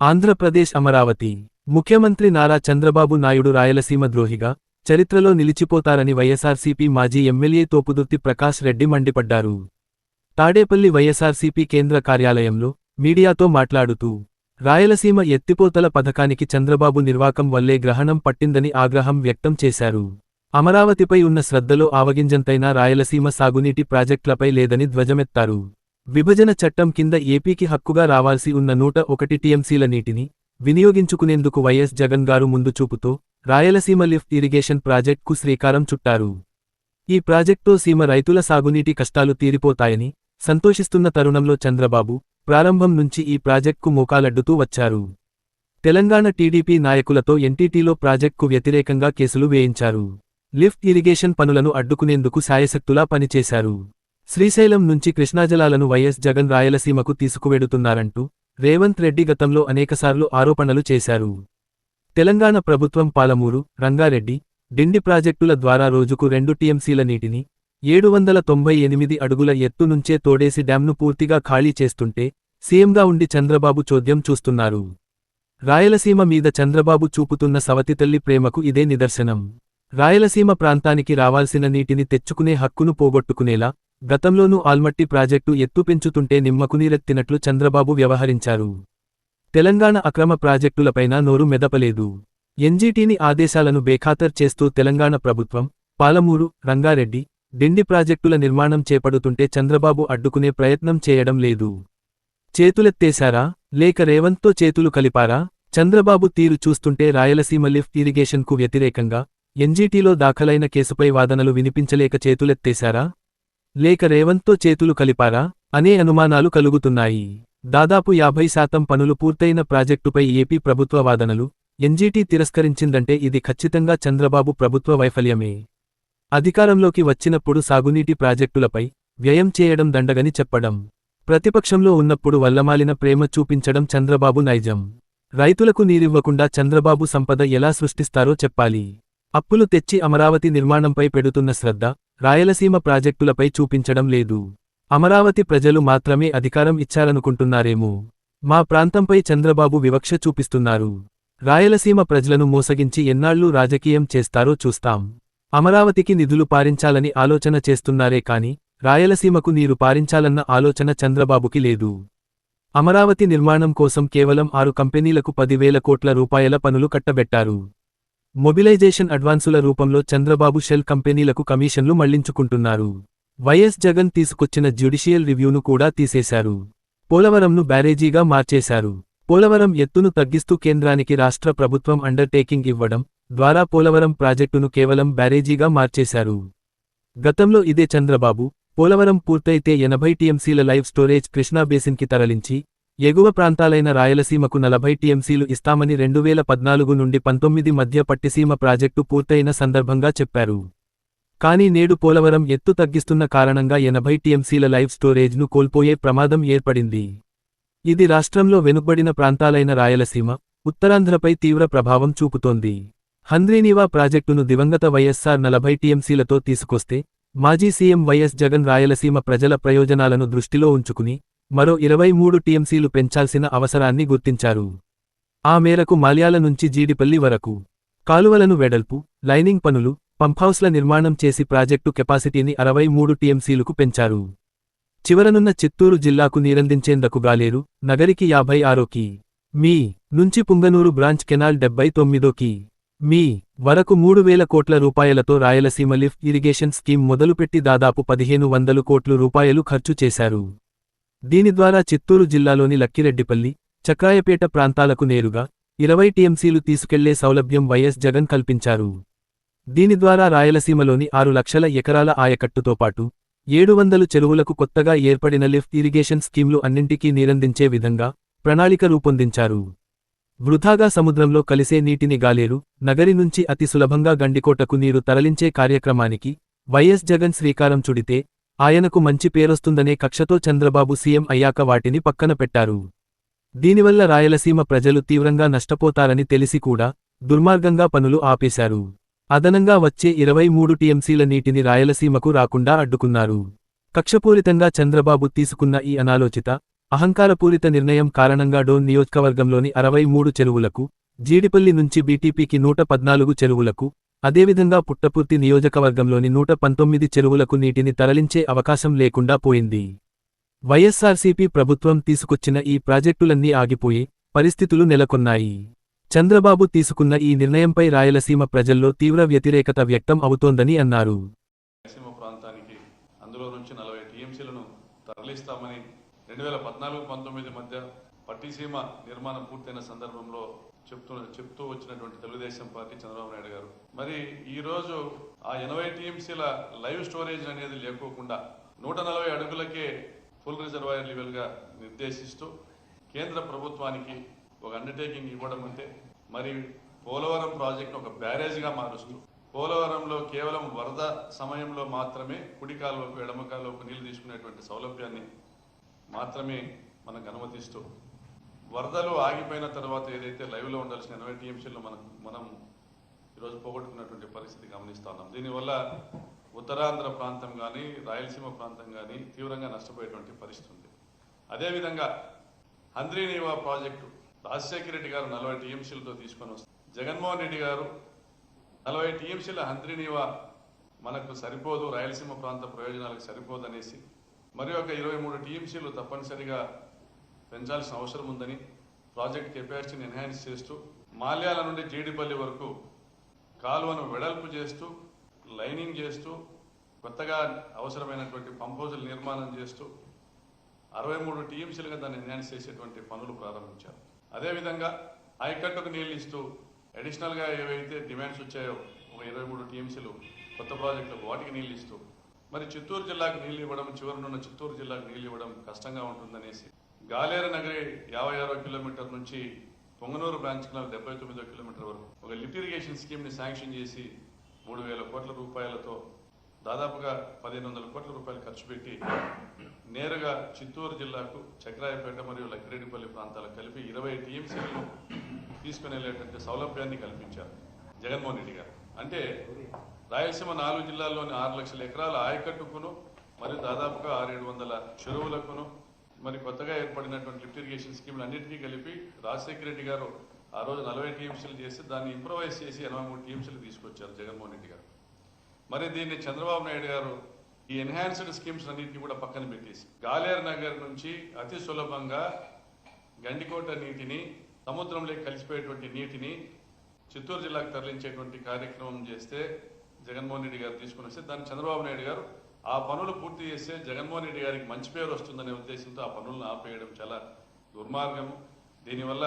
ఆంధ్రప్రదేశ్ అమరావతి. ముఖ్యమంత్రి నారా చంద్రబాబు నాయుడు రాయలసీమ ద్రోహిగా చరిత్రలో నిలిచిపోతారని వైఎస్ఆర్సీపీ మాజీ ఎమ్మెల్యే తోపుదుర్తి ప్రకాష్ రెడ్డి మండిపడ్డారు. తాడేపల్లి వైఎస్ఆర్సీపీ కేంద్ర కార్యాలయంలో మీడియాతో మాట్లాడుతూ రాయలసీమ ఎత్తిపోతల పథకానికి చంద్రబాబు నిర్వాకం వల్లే గ్రహణం పట్టిందని ఆగ్రహం వ్యక్తం చేశారు. అమరావతిపై ఉన్న శ్రద్ధలో ఆవగింజంతైనా రాయలసీమ సాగునీటి ప్రాజెక్టులపై లేదని ధ్వజమెత్తారు. విభజన చట్టం కింద ఏపీకి హక్కుగా రావాల్సి ఉన్న నూట ఒకటి టీఎంసీల నీటిని వినియోగించుకునేందుకు వైఎస్ జగన్ గారు ముందు చూపుతో రాయలసీమ లిఫ్ట్ ఇరిగేషన్ ప్రాజెక్టుకు శ్రీకారం చుట్టారు. ఈ ప్రాజెక్టుతో సీమ రైతుల సాగునీటి కష్టాలు తీరిపోతాయని సంతోషిస్తున్న తరుణంలో చంద్రబాబు ప్రారంభం నుంచి ఈ ప్రాజెక్టుకు మోకాలడ్డుతూ వచ్చారు. తెలంగాణ టీడీపీ నాయకులతో ఎన్టీటీలో ప్రాజెక్టుకు వ్యతిరేకంగా కేసులు వేయించారు. లిఫ్ట్ ఇరిగేషన్ పనులను అడ్డుకునేందుకు శాయశక్తులా పనిచేశారు. శ్రీశైలం నుంచి కృష్ణాజలాలను వైఎస్ జగన్ రాయలసీమకు తీసుకువెడుతున్నారంటూ రేవంత్ రెడ్డి గతంలో అనేకసార్లు ఆరోపణలు చేశారు. తెలంగాణ ప్రభుత్వం పాలమూరు రంగారెడ్డి డిండి ప్రాజెక్టుల ద్వారా రోజుకు రెండు టీఎంసీల నీటిని ఏడు వందల తొంభై ఎనిమిది అడుగుల ఎత్తు నుంచే తోడేసి డ్యాంను పూర్తిగా ఖాళీ చేస్తుంటే సీఎంగా ఉండి చంద్రబాబు చోద్యం చూస్తున్నారు. రాయలసీమ మీద చంద్రబాబు చూపుతున్న సవతితల్లి ప్రేమకు ఇదే నిదర్శనం. రాయలసీమ ప్రాంతానికి రావాల్సిన నీటిని తెచ్చుకునే హక్కును పోగొట్టుకునేలా గతంలోనూ ఆల్మట్టి ప్రాజెక్టు ఎత్తు పెంచుతుంటే నిమ్మకునీరెత్తినట్లు చంద్రబాబు వ్యవహరించారు. తెలంగాణ అక్రమ ప్రాజెక్టులపైన నోరు మెదపలేదు. ఎన్జీటీని ఆదేశాలను బేఖాతర్ చేస్తూ తెలంగాణ ప్రభుత్వం పాలమూరు రంగారెడ్డి డిండి ప్రాజెక్టుల నిర్మాణం చేపడుతుంటే చంద్రబాబు అడ్డుకునే ప్రయత్నం చేయడం లేదు. చేతులెత్తేశారా? లేక రేవంత్తో చేతులు కలిపారా? చంద్రబాబు తీరు చూస్తుంటే రాయలసీమ లిఫ్ట్ ఇరిగేషన్కు వ్యతిరేకంగా ఎన్జీటీలో దాఖలైన కేసుపై వాదనలు వినిపించలేక చేతులెత్తేశారా? లేక రేవంత్తో చేతులు కలిపారా? అనే అనుమానాలు కలుగుతున్నాయి. దాదాపు యాభై శాతం పనులు పూర్తయిన ప్రాజెక్టుపై ఏపీ ప్రభుత్వ వాదనలు. ఎన్జీటీ తిరస్కరించిందంటే ఇది ఖచ్చితంగా చంద్రబాబు ప్రభుత్వ వైఫల్యమే. అధికారంలోకి వచ్చినప్పుడు సాగునీటి ప్రాజెక్టులపై వ్యయం చేయడం దండగని చెప్పడం. ప్రతిపక్షంలో ఉన్నప్పుడు వల్లమాలిన ప్రేమ చూపించడం చంద్రబాబు నైజం. రైతులకు నీరివ్వకుండా చంద్రబాబు సంపద ఎలా సృష్టిస్తారో చెప్పాలి. అప్పులు తెచ్చి అమరావతి నిర్మాణంపై పెడుతున్న శ్రద్ధ రాయలసీమ ప్రాజెక్టులపై చూపించడం లేదు. అమరావతి ప్రజలు మాత్రమే అధికారం ఇచ్చారనుకుంటున్నారేమో. మా ప్రాంతంపై చంద్రబాబు వివక్ష చూపిస్తున్నారు. రాయలసీమ ప్రజలను మోసగించి ఎన్నాళ్ళు రాజకీయం చేస్తారో చూస్తాం. అమరావతికి నిధులు పారించాలని ఆలోచన చేస్తున్నారే కాని రాయలసీమకు నీరు పారించాలన్న ఆలోచన చంద్రబాబుకి లేదు. అమరావతి నిర్మాణం కోసం కేవలం ఆరు కంపెనీలకు పదివేల కోట్ల రూపాయల పనులు కట్టబెట్టారు. మొబిలైజేషన్ అడ్వాన్సుల రూపంలో చంద్రబాబు షెల్ కంపెనీలకు కమిషన్లు మళ్ళించుకుంటున్నారు. వైఎస్ జగన్ తీసుకొచ్చిన జ్యుడిషియల్ రివ్యూను కూడా తీసేశారు. పోలవరంను బ్యారేజీగా మార్చేశారు. పోలవరం ఎత్తును తగ్గిస్తూ కేంద్రానికి రాష్ట్ర ప్రభుత్వం అండర్టేకింగ్ ఇవ్వడం ద్వారా పోలవరం ప్రాజెక్టును కేవలం బ్యారేజీగా మార్చేశారు. గతంలో ఇదే చంద్రబాబు పోలవరం పూర్తయితే ఎనభై టీఎంసీల లైవ్ స్టోరేజ్ కృష్ణా బేసిన్కి తరలించి ఎగువ ప్రాంతాలైన రాయలసీమకు నలభై టీఎంసీలు ఇస్తామని రెండు వేల పద్నాలుగు నుండి పంతొమ్మిది మధ్య పట్టిసీమ ప్రాజెక్టు పూర్తయిన సందర్భంగా చెప్పారు. కానీ నేడు పోలవరం ఎత్తు తగ్గిస్తున్న కారణంగా ఎనభై టీఎంసీల లైవ్ స్టోరేజ్ను కోల్పోయే ప్రమాదం ఏర్పడింది. ఇది రాష్ట్రంలో వెనుకబడిన ప్రాంతాలైన రాయలసీమ ఉత్తరాంధ్రపై తీవ్ర ప్రభావం చూపుతోంది. హంద్రీనీవా ప్రాజెక్టును దివంగత వైఎస్సార్ నలభై టీఎంసీలతో తీసుకొస్తే మాజీ సీఎం వైఎస్ జగన్ రాయలసీమ ప్రజల ప్రయోజనాలను దృష్టిలో ఉంచుకుని మరో ఇరవై మూడు టీఎంసీలు పెంచాల్సిన అవసరాన్ని గుర్తించారు. ఆ మేరకు మాల్యాల నుంచి జీడిపల్లి వరకు కాలువలను వెడల్పు లైనింగ్ పనులు పంప్హౌస్ల నిర్మాణం చేసి ప్రాజెక్టు కెపాసిటీని అరవై మూడు టీఎంసీలకు పెంచారు. చివరనున్న చిత్తూరు జిల్లాకు నీరందించేందుకు గాలేరు నగరికి యాభై ఆరోకి మీ నుంచి పుంగనూరు బ్రాంచ్ కెనాల్ డెబ్బై తొమ్మిదోకి మీ వరకు మూడు వేల కోట్ల రూపాయలతో రాయలసీమ లిఫ్ట్ ఇరిగేషన్ స్కీమ్ మొదలుపెట్టి దాదాపు పదిహేను వందలు కోట్లు రూపాయలు ఖర్చు చేశారు. దీని ద్వారా చిత్తూరు జిల్లాలోని లక్కిరెడ్డిపల్లి చక్రాయపేట ప్రాంతాలకు నేరుగా ఇరవై టీఎంసీలు తీసుకెళ్ళే సౌలభ్యం వైఎస్ జగన్ కల్పించారు. దీని ద్వారా రాయలసీమలోని ఆరు లక్షల ఎకరాల ఆయకట్టుతో పాటు ఏడు వందలు చెరువులకు కొత్తగా ఏర్పడిన లిఫ్ట్ ఇరిగేషన్ స్కీమ్లు అన్నింటికీ నీరందించే విధంగా ప్రణాళిక రూపొందించారు. వృథాగా సముద్రంలో కలిసే నీటిని గాలేరు నగరి నుంచి అతి సులభంగా గండికోటకు నీరు తరలించే కార్యక్రమానికి వైఎస్ జగన్ శ్రీకారం చుడితే ఆయనకు మంచి పేరొస్తుందనే కక్షతో చంద్రబాబు సీఎం అయ్యాక వాటిని పక్కన పెట్టారు. దీనివల్ల రాయలసీమ ప్రజలు తీవ్రంగా నష్టపోతారని తెలిసి కూడా దుర్మార్గంగా పనులు ఆపేశారు. అదనంగా వచ్చే ఇరవై మూడు టీఎంసీల నీటిని రాయలసీమకు రాకుండా అడ్డుకున్నారు. కక్షపూరితంగా చంద్రబాబు తీసుకున్న ఈ అనాలోచిత అహంకారపూరిత నిర్ణయం కారణంగా డోన్ నియోజకవర్గంలోని అరవై మూడు చెరువులకు జీడిపల్లి నుంచి బీటీపీకి నూట పద్నాలుగు చెరువులకు అదేవిధంగా పుట్టపూర్తి నియోజకవర్గంలోని నూట పంతొమ్మిది చెరువులకు నీటిని తరలించే అవకాశం లేకుండా పోయింది. వైఎస్సార్సీపీ ప్రభుత్వం తీసుకొచ్చిన ఈ ప్రాజెక్టులన్నీ ఆగిపోయి పరిస్థితులు నెలకొన్నాయి. చంద్రబాబు తీసుకున్న ఈ నిర్ణయంపై రాయలసీమ ప్రజల్లో తీవ్ర వ్యతిరేకత వ్యక్తం అవుతోందని అన్నారు. అందులో నుంచి నలభై టీఎంసీలను తరలిస్తామని రెండు వేల పద్నాలుగు పంతొమ్మిది మధ్య పట్టిసీమ నిర్మాణం పూర్తయిన సందర్భంలో చెప్తున్న చెప్తూ వచ్చినటువంటి తెలుగుదేశం పార్టీ చంద్రబాబు నాయుడు గారు. మరి ఈరోజు ఆ ఎనభై టీఎంసీల లైవ్ స్టోరేజ్ అనేది లేకోకుండా నూట నలభై అడుగులకే ఫుల్ రిజర్వాయర్ లెవెల్గా నిర్దేశిస్తూ కేంద్ర ప్రభుత్వానికి ఒక అండర్టేకింగ్ ఇవ్వడం అంటే మరి పోలవరం ప్రాజెక్ట్ ఒక బ్యారేజ్గా మారుస్తూ పోలవరంలో కేవలం వరద సమయంలో మాత్రమే కుడి కాలువకు ఎడమ కాలువకు నీళ్ళు తీసుకునేటువంటి సౌలభ్యాన్ని మాత్రమే మనకు అనుమతిస్తూ వరదలు ఆగిపోయిన తర్వాత ఏదైతే లైవ్లో ఉండాల్సిన ఎనభై టీఎంసీలు మనం మనం ఈరోజు పోగొట్టుకున్నటువంటి పరిస్థితి గమనిస్తా ఉన్నాం. దీనివల్ల ఉత్తరాంధ్ర ప్రాంతం కానీ రాయలసీమ ప్రాంతం కానీ తీవ్రంగా నష్టపోయేటువంటి పరిస్థితి ఉంది. అదేవిధంగా హంద్రీనీవా ప్రాజెక్టు రాజశేఖర రెడ్డి గారు నలభై టీఎంసీలతో తీసుకొని వస్తారు జగన్మోహన్ రెడ్డి గారు నలభై టీఎంసీల హంద్రీనీవా మనకు సరిపోదు రాయలసీమ ప్రాంత ప్రయోజనాలకు సరిపోదు అనేసి మరి ఒక ఇరవై మూడు టీఎంసీలు తప్పనిసరిగా పెంచాల్సిన అవసరం ఉందని ప్రాజెక్ట్ కెపాసిటీని ఎన్హాన్స్ చేస్తూ మాల్యాల నుండి జీడిపల్లి వరకు కాలువను వెడల్పు చేస్తూ లైనింగ్ చేస్తూ కొత్తగా అవసరమైనటువంటి పంపోజులు నిర్మాణం చేస్తూ అరవై మూడు టీఎంసీలుగా దాన్ని ఎన్హాన్స్ చేసేటువంటి పనులు ప్రారంభించారు. అదేవిధంగా ఆయకట్టుకు నీళ్ళు ఇస్తూ అడిషనల్గా ఏవైతే డిమాండ్స్ వచ్చాయో ఒక ఇరవై మూడు టీఎంసీలు కొత్త ప్రాజెక్టులకు వాటికి నీళ్ళు ఇస్తూ మరి చిత్తూరు జిల్లాకు నీళ్ళు ఇవ్వడం చివరినున్న చిత్తూరు జిల్లాకు నీళ్ళు ఇవ్వడం కష్టంగా ఉంటుందనేసి గాలేర నగరి యాభై ఆరో కిలోమీటర్ నుంచి పొంగనూరు బ్రాంచ్ కింద డెబ్బై తొమ్మిదో కిలోమీటర్ వరకు ఒక లిఫ్ట్ ఇరిగేషన్ స్కీమ్ని శాంక్షన్ చేసి మూడు వేల కోట్ల రూపాయలతో దాదాపుగా పదిహేను వందల కోట్ల రూపాయలు ఖర్చు పెట్టి నేరుగా చిత్తూరు జిల్లాకు చక్రాయపేట మరియు లక్కిరెడ్డిపల్లి ప్రాంతాలకు కలిపి ఇరవై టీఎంసీలను తీసుకుని వెళ్ళేటువంటి సౌలభ్యాన్ని కల్పించారు జగన్మోహన్ రెడ్డి గారు. అంటే రాయలసీమ నాలుగు జిల్లాల్లోని ఆరు లక్షల ఎకరాల ఆయకట్టుకును మరియు దాదాపుగా ఆరేడు వందల చెరువులకును మరి కొత్తగా ఏర్పడినటువంటి లిఫ్ట్ ఇరిగేషన్ స్కీమ్లు అన్నింటినీ కలిపి రాజశేఖర రెడ్డి గారు ఆ రోజు నలభై టీఎంసీలు చేసి దాన్ని ఇంప్రవైజ్ చేసి ఎనభై మూడు టీఎంసీలు తీసుకొచ్చారు జగన్మోహన్ రెడ్డి గారు. మరి దీన్ని చంద్రబాబు నాయుడు గారు ఈ ఎన్హాన్స్డ్ స్కీమ్స్ అన్నింటినీ కూడా పక్కన పెట్టేసి గాలేరు నగర్ నుంచి అతి సులభంగా గండికోట నీటిని సముద్రంలోకి కలిసిపోయేటువంటి నీటిని చిత్తూరు జిల్లాకు తరలించేటువంటి కార్యక్రమం చేస్తే జగన్మోహన్ రెడ్డి గారు తీసుకుని వస్తే దాన్ని చంద్రబాబు నాయుడు గారు ఆ పనులు పూర్తి చేస్తే జగన్మోహన్ రెడ్డి గారికి మంచి పేరు వస్తుందనే ఉద్దేశంతో ఆ పనులను ఆపేయడం చాలా దుర్మార్గం దీనివల్ల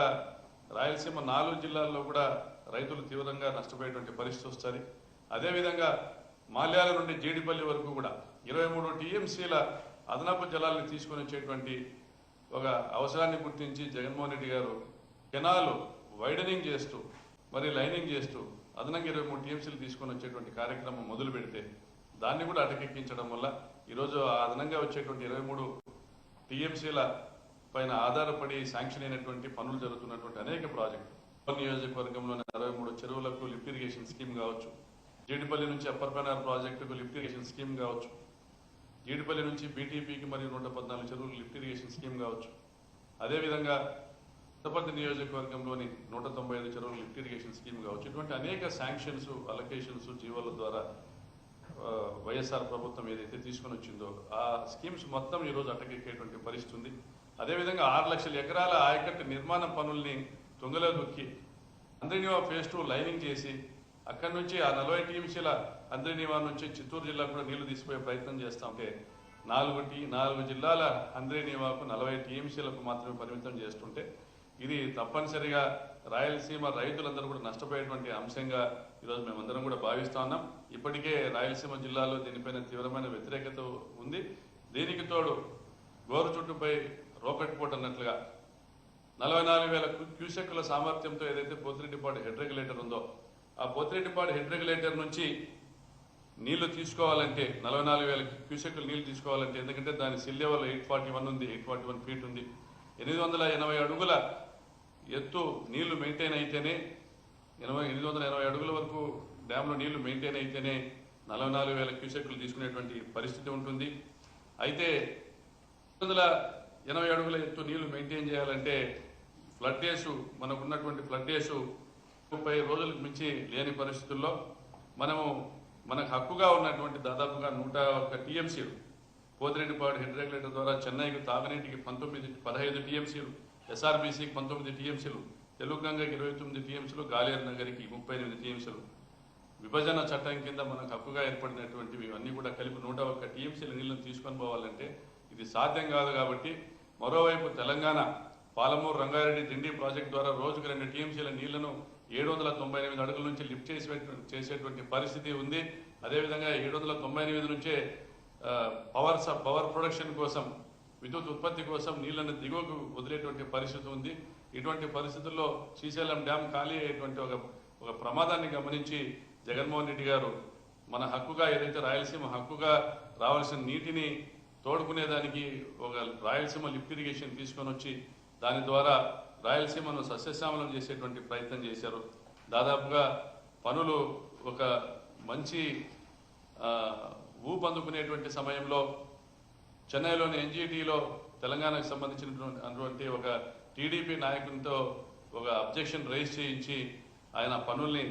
రాయలసీమ నాలుగు జిల్లాల్లో కూడా రైతులు తీవ్రంగా నష్టపోయేటువంటి పరిస్థితి వస్తుంది. అదేవిధంగా మాల్యాల నుండి జీడిపల్లి వరకు కూడా ఇరవై మూడు టీఎంసీల అదనపు జలాలను తీసుకొని వచ్చేటువంటి ఒక అవసరాన్ని గుర్తించి జగన్మోహన్ రెడ్డి గారు కెనాలు వైడనింగ్ చేస్తూ మరి లైనింగ్ చేస్తూ అదనంగా ఇరవై మూడు టీఎంసీలు తీసుకొని వచ్చేటువంటి కార్యక్రమం మొదలు పెడితే దాన్ని కూడా అటకెక్కించడం వల్ల ఈరోజు ఆ అదనంగా వచ్చేటువంటి ఇరవై మూడు టీఎంసీల పైన ఆధారపడి శాంక్షన్ అయినటువంటి పనులు జరుగుతున్నటువంటి అనేక ప్రాజెక్టులు. నియోజకవర్గంలోని అరవై మూడు చెరువులకు లిఫ్ట్ ఇరిగేషన్ స్కీమ్ కావచ్చు. జీడిపల్లి నుంచి అప్పర్ పెనార్ ప్రాజెక్టుకు లిఫ్ట్ ఇరిగేషన్ స్కీమ్ కావచ్చు. జీడిపల్లి నుంచి బీటీపీకి మరియు నూట పద్నాలుగు చెరువులు లిఫ్ట్ ఇరిగేషన్ స్కీమ్ కావచ్చు. అదేవిధంగా పుట్టపర్తి నియోజకవర్గంలోని నూట తొంభై ఐదు చెరువులు లిఫ్ట్ ఇరిగేషన్ స్కీమ్ కావచ్చు. ఇటువంటి అనేక శాంక్షన్స్ అలొకేషన్స్ జీవోల ద్వారా వైఎస్ఆర్ ప్రభుత్వం ఏదైతే తీసుకొని వచ్చిందో ఆ స్కీమ్స్ మొత్తం ఈరోజు అటకెక్కేటువంటి పరిస్థితి ఉంది. అదేవిధంగా ఆరు లక్షల ఎకరాల ఆయకట్టు నిర్మాణ పనుల్ని తుంగలో దొక్కి అంద్రినివా ఫేజ్ టూ లైనింగ్ చేసి అక్కడి నుంచి ఆ నలభై టీఎంసీల అంద్రినివా నుంచి చిత్తూరు జిల్లాకు కూడా నీళ్ళు తీసిపోయే ప్రయత్నం చేస్తామంటే నాలుగు టీ నాలుగు జిల్లాల అంద్రినివాకు నలభై టీఎంసీలకు మాత్రమే పరిమితం చేస్తుంటే ఇది తప్పనిసరిగా రాయలసీమ రైతులందరూ కూడా నష్టపోయేటువంటి అంశంగా ఈరోజు మేమందరం కూడా భావిస్తా ఉన్నాం. ఇప్పటికే రాయలసీమ జిల్లాలో దీనిపైన తీవ్రమైన వ్యతిరేకత ఉంది. దీనికి తోడు గోరు చుట్టుపై రోకెట్ పోట్ అన్నట్లుగా నలభై నాలుగు వేల క్యూసెక్కుల సామర్థ్యంతో ఏదైతే పోతిరెడ్డిపాడు హెడ్ రెగ్యులేటర్ ఉందో ఆ పోతిరెడ్డిపాడు హెడ్ రెగ్యులేటర్ నుంచి నీళ్ళు తీసుకోవాలంటే నలభై నాలుగు వేల క్యూసెక్కులు నీళ్ళు తీసుకోవాలంటే ఎందుకంటే దాని sill level eight forty one ఉంది ఎయిట్ ఫార్టీ వన్ ఫీట్ ఉంది. ఎనిమిది వందల ఎనభై అడుగుల ఎత్తు నీళ్ళు మెయింటైన్ అయితేనే ఎనభై ఎనిమిది వందల ఎనభై అడుగుల వరకు డ్యాంలో నీళ్ళు మెయింటైన్ అయితేనే నలభై నాలుగు వేల క్యూసెక్లు తీసుకునేటువంటి పరిస్థితి ఉంటుంది. అయితే వందల ఎనభై అడుగుల ఎత్తు నీళ్ళు మెయింటైన్ చేయాలంటే ఫ్లడ్ డేసు మనకు ఉన్నటువంటి ఫ్లడ్ డేసు ముప్పై రోజులకు మించి లేని పరిస్థితుల్లో మనము మనకు హక్కుగా ఉన్నటువంటి దాదాపుగా నూట ఒక్క టీఎంసీలు పోతిరెడ్డిపాడు హెడ్ రెగ్యులేటర్ ద్వారా చెన్నైకి తాగనీటికి పంతొమ్మిది పదహైదు టీఎంసీలు ఎస్ఆర్బీసీకి పంతొమ్మిది టీఎంసీలు తెలుగుగంగకి ఇరవై తొమ్మిది టీఎంసీలు గాలియర్ నగర్కి ముప్పై ఎనిమిది టీఎంసీలు. విభజన చట్టం కింద మనకు హక్కుగా ఏర్పడినటువంటివి అన్నీ కూడా కలిపి నూట ఒక్క టీఎంసీల నీళ్ళను తీసుకొని పోవాలంటే ఇది సాధ్యం కాదు కాబట్టి మరోవైపు తెలంగాణ పాలమూరు రంగారెడ్డి దిండి ప్రాజెక్టు ద్వారా రోజుకు రెండు టీఎంసీల నీళ్ళను ఏడు వందల తొంభై ఎనిమిది అడుగుల నుంచి లిఫ్ట్ చేసి చేసేటువంటి పరిస్థితి ఉంది. అదేవిధంగా ఏడు వందల తొంభై ఎనిమిది నుంచే పవర్ స- పవర్ ప్రొడక్షన్ కోసం విద్యుత్ ఉత్పత్తి కోసం నీళ్ళను దిగువకు వదిలేటువంటి పరిస్థితి ఉంది. ఇటువంటి పరిస్థితుల్లో శ్రీశైలం డ్యామ్ ఖాళీ అయ్యేటువంటి ఒక ఒక ప్రమాదాన్ని గమనించి జగన్మోహన్ రెడ్డి గారు మన హక్కుగా ఏదైతే రాయలసీమ హక్కుగా రావాల్సిన నీటిని తోడుకునేదానికి ఒక రాయలసీమ లిఫ్ట్ ఇరిగేషన్ తీసుకొని వచ్చి దాని ద్వారా రాయలసీమను సస్యశ్యామలం చేసేటువంటి ప్రయత్నం చేశారు. దాదాపుగా పనులు ఒక మంచి ఊపందుకునేటువంటి సమయంలో చెన్నైలోని ఎన్జిటిలో తెలంగాణకు సంబంధించినటువంటి అటువంటి ఒక టీడీపీ నాయకునితో ఒక అబ్జెక్షన్ రైజ్ చేయించి ఆయన పనుల్ని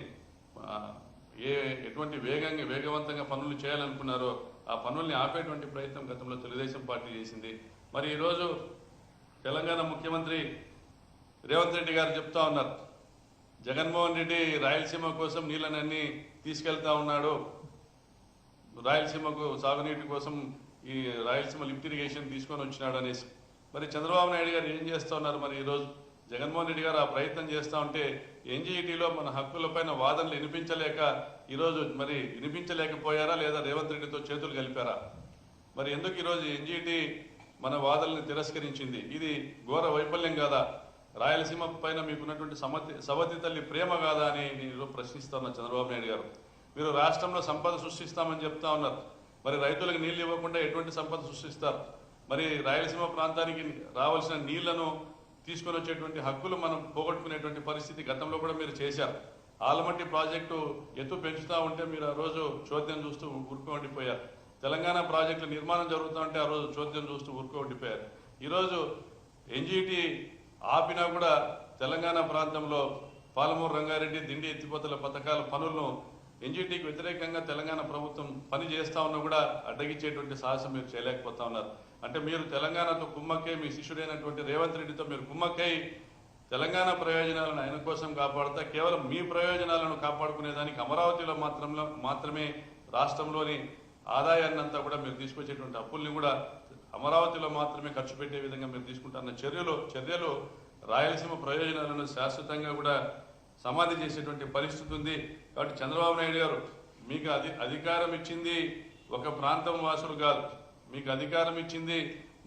ఏ ఎటువంటి వేగంగా వేగవంతంగా పనులు చేయాలనుకున్నారో ఆ పనుల్ని ఆపేటువంటి ప్రయత్నం గతంలో తెలుగుదేశం పార్టీ చేసింది. మరి ఈరోజు తెలంగాణ ముఖ్యమంత్రి రేవంత్ రెడ్డి గారు చెప్తా ఉన్నారు జగన్మోహన్ రెడ్డి రాయలసీమ కోసం నీళ్ళనన్నీ తీసుకెళ్తా ఉన్నాడు. రాయలసీమకు సాగునీటి కోసం ఈ రాయలసీమ లిఫ్ట్ ఇరిగేషన్ తీసుకొని వచ్చినాడు అనేసి మరి చంద్రబాబు నాయుడు గారు ఏం చేస్తా ఉన్నారు? మరి ఈరోజు జగన్మోహన్ రెడ్డి గారు ఆ ప్రయత్నం చేస్తా ఉంటే ఎన్జీఈటీలో మన హక్కులపైన వాదనలు వినిపించలేక ఈరోజు మరి వినిపించలేకపోయారా? లేదా రేవంత్ రెడ్డితో చేతులు కలిపారా? మరి ఎందుకు ఈరోజు ఎన్జీటీ మన వాదనల్ని తిరస్కరించింది? ఇది ఘోర వైఫల్యం కాదా? రాయలసీమ పైన మీకున్నటువంటి సమతి సవతి తల్లి ప్రేమ కాదా అని నేను ప్రశ్నిస్తా ఉన్నా చంద్రబాబు నాయుడు గారు. మీరు రాష్ట్రంలో సంపద సృష్టిస్తామని చెప్తా ఉన్నారు. మరి రైతులకు నీళ్ళు ఇవ్వకుండా ఎటువంటి సంపద సృష్టిస్తారు? మరి రాయలసీమ ప్రాంతానికి రావాల్సిన నీళ్ళను తీసుకొని వచ్చేటువంటి హక్కులు మనం పోగొట్టుకునేటువంటి పరిస్థితి గతంలో కూడా మీరు చేశారు. ఆలమట్టి ప్రాజెక్టు ఎత్తు పెంచుతూ ఉంటే మీరు ఆ రోజు చోద్యం చూస్తూ ఊరుకోండిపోయారు తెలంగాణ ప్రాజెక్టుల నిర్మాణం జరుగుతూ ఉంటే ఆ రోజు చోద్యం చూస్తూ ఊరుకోండిపోయారు ఈరోజు ఎన్జీటీ ఆపినా కూడా తెలంగాణ ప్రాంతంలో పాలమూరు రంగారెడ్డి దిండి ఎత్తిపోతల పథకాల పనులను ఎన్జిటికి వ్యతిరేకంగా తెలంగాణ ప్రభుత్వం పని చేస్తా ఉన్నా కూడా అడ్డగించేటువంటి సాహసం మీరు చేయలేకపోతా ఉన్నారు. అంటే మీరు తెలంగాణతో కుమ్మక్కై మీ శిష్యుడైనటువంటి రేవంత్ రెడ్డితో మీరు కుమ్మక్కై తెలంగాణ ప్రయోజనాలను ఆయన కోసం కాపాడుతా కేవలం మీ ప్రయోజనాలను కాపాడుకునేదానికి అమరావతిలో మాత్రంలో మాత్రమే రాష్ట్రంలోని ఆదాయాన్ని అంతా కూడా మీరు తీసుకొచ్చేటువంటి అప్పుల్ని కూడా అమరావతిలో మాత్రమే ఖర్చు పెట్టే విధంగా మీరు తీసుకుంటున్న చర్యలు చర్యలు రాయలసీమ ప్రయోజనాలను శాశ్వతంగా కూడా సమాధి చేసేటువంటి పరిస్థితి ఉంది. కాబట్టి చంద్రబాబు నాయుడు గారు మీకు అధి అధికారం ఇచ్చింది ఒక ప్రాంతం వాసులు కాదు. మీకు అధికారం ఇచ్చింది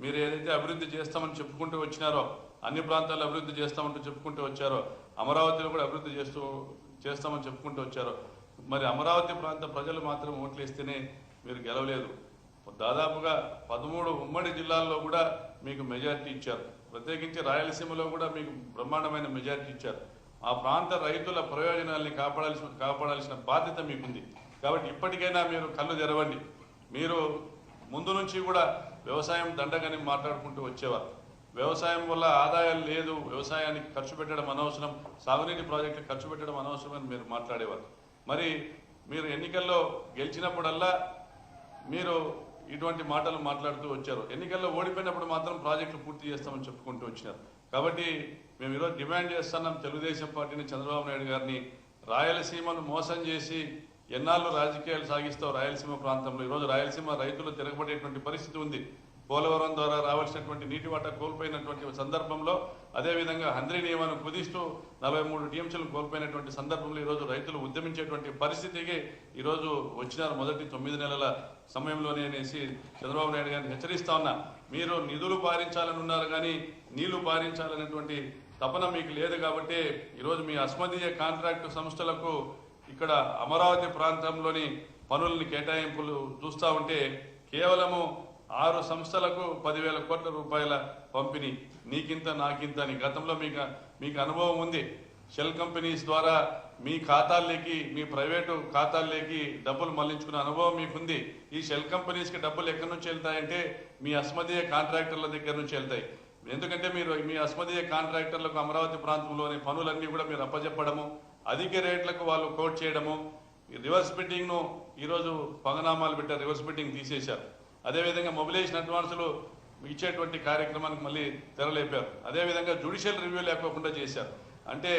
మీరు ఏదైతే అభివృద్ధి చేస్తామని చెప్పుకుంటూ వచ్చినారో అన్ని ప్రాంతాల్లో అభివృద్ధి చేస్తామంటూ చెప్పుకుంటూ వచ్చారో అమరావతిలో కూడా అభివృద్ధి చేస్తూ చేస్తామని చెప్పుకుంటూ వచ్చారో మరి అమరావతి ప్రాంత ప్రజలు మాత్రం ఓట్లేస్తేనే మీరు గెలవలేదు. దాదాపుగా పదమూడు ఉమ్మడి జిల్లాల్లో కూడా మీకు మెజారిటీ ఇచ్చారు. ప్రత్యేకించి రాయలసీమలో కూడా మీకు బ్రహ్మాండమైన మెజార్టీ ఇచ్చారు. ఆ ప్రాంత రైతుల ప్రయోజనాల్ని కాపాడాల్సిన కాపాడాల్సిన బాధ్యత మీకుంది. కాబట్టి ఇప్పటికైనా మీరు కళ్ళు తెరవండి. మీరు ముందు నుంచి కూడా వ్యవసాయం దండగని మాట్లాడుకుంటూ వచ్చేవారు. వ్యవసాయం వల్ల ఆదాయం లేదు వ్యవసాయానికి ఖర్చు పెట్టడం అనవసరం సాగునీటి ప్రాజెక్టులు ఖర్చు పెట్టడం అనవసరం అని మీరు మాట్లాడేవారు. మరి మీరు ఎన్నికల్లో గెలిచినప్పుడల్లా మీరు ఇటువంటి మాటలు మాట్లాడుతూ వచ్చారు. ఎన్నికల్లో ఓడిపోయినప్పుడు మాత్రం ప్రాజెక్టులు పూర్తి చేస్తామని చెప్పుకుంటూ వచ్చినారు. కాబట్టి మేము ఈరోజు డిమాండ్ చేస్తున్నాం తెలుగుదేశం పార్టీని చంద్రబాబు నాయుడు గారిని. రాయలసీమను మోసం చేసి ఎన్నాళ్ళు రాజకీయాలు సాగిస్తావు రాయలసీమ ప్రాంతంలో? ఈరోజు రాయలసీమ రైతులు తిరగబడేటువంటి పరిస్థితి ఉంది. పోలవరం ద్వారా రావాల్సినటువంటి నీటి వాటా కోల్పోయినటువంటి సందర్భంలో అదేవిధంగా హంద్రి నియమాన్ని కుదిస్తూ నలభై మూడు టీఎంసీలు కోల్పోయినటువంటి సందర్భంలో ఈరోజు రైతులు ఉద్యమించేటువంటి పరిస్థితికి ఈరోజు వచ్చినారు మొదటి తొమ్మిది నెలల సమయంలోనే అనేసి చంద్రబాబు నాయుడు గారిని హెచ్చరిస్తా ఉన్నా. మీరు నిధులు పారించాలని ఉన్నారు కానీ నీళ్ళు పారించాలనేటువంటి తపన మీకు లేదు కాబట్టి ఈరోజు మీ అస్మదీయ కాంట్రాక్టు సంస్థలకు ఇక్కడ అమరావతి ప్రాంతంలోని పనుల్ని కేటాయింపులు చూస్తూ ఉంటే కేవలము ఆరు సంస్థలకు పదివేల కోట్ల రూపాయల పంపిణీ. నీకింత నాకింత అని గతంలో మీకు మీకు అనుభవం ఉంది. షెల్ కంపెనీస్ ద్వారా మీ ఖాతాల్లోకి మీ ప్రైవేటు ఖాతాల్లోకి డబ్బులు మళ్ళించుకునే అనుభవం మీకుంది. ఈ షెల్ కంపెనీస్కి డబ్బులు ఎక్కడి నుంచి వెళ్తాయంటే మీ అస్మదీయ కాంట్రాక్టర్ల దగ్గర నుంచి వెళ్తాయి. ఎందుకంటే మీరు మీ అస్మదీయ కాంట్రాక్టర్లకు అమరావతి ప్రాంతంలోని పనులన్నీ కూడా మీరు అప్పజెప్పడము అధిక రేట్లకు వాళ్ళు కోట్ చేయడము రివర్స్ బిడ్డింగ్ను ఈరోజు పంగనామాలు పెట్టారు రివర్స్ బిడ్డింగ్ తీసేశారు. అదేవిధంగా మొబిలైజేషన్ అడ్వాన్సులు ఇచ్చేటువంటి కార్యక్రమానికి మళ్ళీ తెరలేపారు. అదేవిధంగా జుడిషియల్ రివ్యూ లేకోకుండా చేశారు. అంటే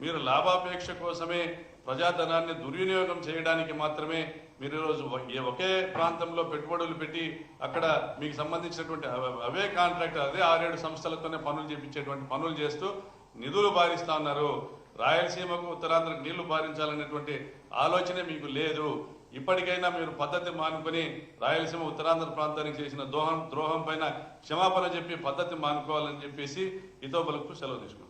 మీరు లాభాపేక్ష కోసమే ప్రజాధనాన్ని దుర్వినియోగం చేయడానికి మాత్రమే మీరు ఈరోజు ఏ- ఒకే ప్రాంతంలో పెట్టుబడులు పెట్టి అక్కడ మీకు సంబంధించినటువంటి అవే కాంట్రాక్ట్ అదే ఆరేడు సంస్థలతోనే పనులు చేపించేటువంటి పనులు చేస్తూ నిధులు భారిస్తా ఉన్నారు. రాయలసీమకు ఉత్తరాంధ్రకు నీళ్ళు భారించాలనేటువంటి ఆలోచనే మీకు లేదు. ఇప్పటికైనా మీరు పద్ధతి మానుకొని రాయలసీమ ఉత్తరాంధ్ర ప్రాంతానికి చేసిన దోహం ద్రోహం పైన క్షమాపణ చెప్పి పద్ధతి మానుకోవాలని చెప్పేసి ఇతో బలుపుతూ సెలవు తీసుకుంటున్నాను